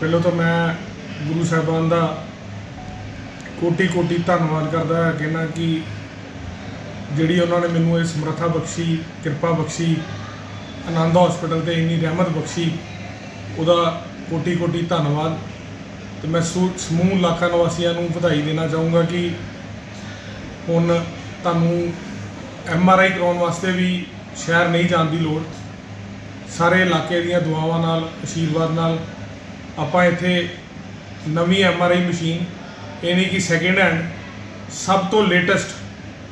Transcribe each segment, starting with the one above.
ਪਹਿਲਾਂ ਤਾਂ ਮੈਂ ਗੁਰੂ ਸਾਹਿਬਾਨ ਦਾ ਕੋਟੀ ਕੋਟੀ ਧੰਨਵਾਦ ਕਰਦਾ ਹਾਂ, ਕਹਿੰਦਾ ਕਿ ਜਿਹੜੀ ਉਹਨਾਂ ਨੇ ਮੈਨੂੰ ਇਹ ਸਮਰੱਥਾ ਬਖਸ਼ੀ, ਕਿਰਪਾ ਬਖਸ਼ੀ, ਆਨੰਦ ਹਸਪੀਟਲ ਤੇ ਇੰਨੀ ਰਹਿਮਤ ਬਖਸ਼ੀ, ਉਹਦਾ ਕੋਟੀ ਕੋਟੀ ਧੰਨਵਾਦ। ਤੇ ਮੈਂ ਸਮੂਹ ਇਲਾਕਾ ਨਿਵਾਸੀਆਂ ਨੂੰ ਵਧਾਈ ਦੇਣਾ ਚਾਹੂੰਗਾ ਕਿ ਹੁਣ ਤੁਹਾਨੂੰ ਐਮ ਆਰ ਆਈ ਕਰਾਉਣ ਵਾਸਤੇ ਵੀ ਸ਼ਹਿਰ ਨਹੀਂ ਜਾਣ ਦੀ ਲੋੜ। ਸਾਰੇ ਇਲਾਕੇ ਦੀਆਂ ਦੁਆਵਾਂ ਨਾਲ ਆਸ਼ੀਰਵਾਦ ਨਾਲ ਆਪਾਂ ਇੱਥੇ ਨਵੀਂ ਐਮ ਆਰ ਆਈ ਮਸ਼ੀਨ ਇਹ ਨਹੀਂ ਕਿ ਸੈਕਿੰਡ ਹੈਂਡ ਸਭ ਤੋਂ ਲੇਟੈਸਟ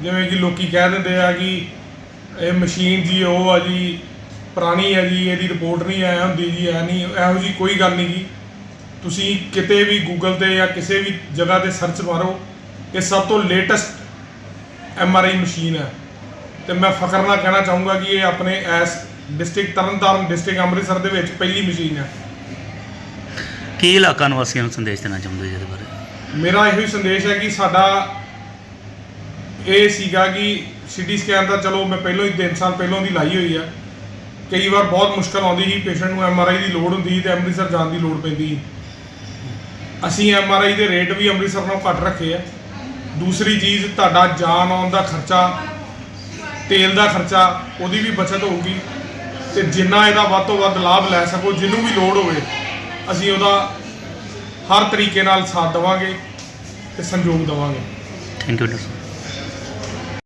ਜਿਵੇਂ ਕਿ ਲੋਕੀ ਕਹਿ ਦਿੰਦੇ ਆ ਕਿ ਇਹ ਮਸ਼ੀਨ ਜੀ, ਉਹ ਆ ਜੀ, ਪੁਰਾਣੀ ਹੈ ਜੀ, ਇਹਦੀ ਰਿਪੋਰਟ ਨਹੀਂ ਆਇਆ ਹੁੰਦੀ ਜੀ, ਐ ਨਹੀਂ, ਇਹੋ ਜੀ ਕੋਈ ਗੱਲ ਨਹੀਂ ਜੀ। ਤੁਸੀਂ ਕਿਤੇ ਵੀ ਗੂਗਲ ਤੇ ਜਾਂ ਕਿਸੇ ਵੀ ਜਗ੍ਹਾ ਤੇ ਸਰਚ ਮਾਰੋ, ਇਹ ਸਭ ਤੋਂ latest M R I machine ਹੈ ਤੇ ਮੈਂ ਫਖਰ ਨਾਲ ਕਹਿਣਾ ਚਾਹੂੰਗਾ ਕਿ ਇਹ ਆਪਣੇ ਐਸ ਡਿਸਟ੍ਰਿਕਟ ਤਰਨਤਾਰਨ ਡਿਸਟ੍ਰਿਕਟ ਅੰਮ੍ਰਿਤਸਰ ਦੇ ਵਿੱਚ ਪਹਿਲੀ ਮਸ਼ੀਨ ਹੈ ਕੀ ਇਲਾਕਾ ਨਿਵਾਸੀਆਂ ਨੂੰ ਸੰਦੇਸ਼ ਦੇਣਾ ਚਾਹੁੰਦੇ ਜੀ ਇਹਦੇ ਬਾਰੇ? ਮੇਰਾ ਇਹੋ ਹੀ ਸੰਦੇਸ਼ ਹੈ ਕਿ ਸਾਡਾ ਇਹ ਸੀਗਾ ਕਿ ਸਿਟੀ ਸਕੈਨ ਦਾ ਚਲੋ ਮੈਂ ਪਹਿਲਾਂ ਹੀ 3 ਸਾਲ ਪਹਿਲਾਂ ਦੀ ਲਾਈ ਹੋਈ ਆ। ਕਈ ਵਾਰ ਬਹੁਤ ਮੁਸ਼ਕਲ ਆਉਂਦੀ ਸੀ, ਪੇਸ਼ੈਂਟ ਨੂੰ ਐਮਆਰਆਈ ਦੀ ਲੋੜ ਹੁੰਦੀ ਸੀ ਤੇ ਅੰਮ੍ਰਿਤਸਰ ਜਾਣ ਦੀ ਲੋੜ ਪੈਂਦੀ ਸੀ। ਅਸੀਂ ਐਮਆਰਆਈ ਦੇ ਰੇਟ ਵੀ ਅੰਮ੍ਰਿਤਸਰ ਨਾਲੋਂ ਘੱਟ ਰੱਖੇ ਆ। ਦੂਸਰੀ ਚੀਜ਼, ਤੁਹਾਡਾ ਜਾਨ ਆਉਣ ਦਾ ਖਰਚਾ, ਤੇਲ ਦਾ ਖਰਚਾ, ਉਹਦੀ ਵੀ ਬਚਤ ਹੋਊਗੀ। ਤੇ ਜਿੰਨਾ ਇਹਦਾ ਵੱਧ ਤੋਂ ਵੱਧ ਲਾਭ ਲੈ ਸਕੋ, ਜਿਹਨੂੰ ਵੀ ਲੋੜ ਹੋਵੇ। ਅਸੀਂ ਉਹਦਾ ਹਰ ਤਰੀਕੇ ਨਾਲ ਸਾਥ ਦੇਵਾਂਗੇ ਤੇ ਸੰਯੋਗ ਦੇਵਾਂਗੇ। Thank you doctor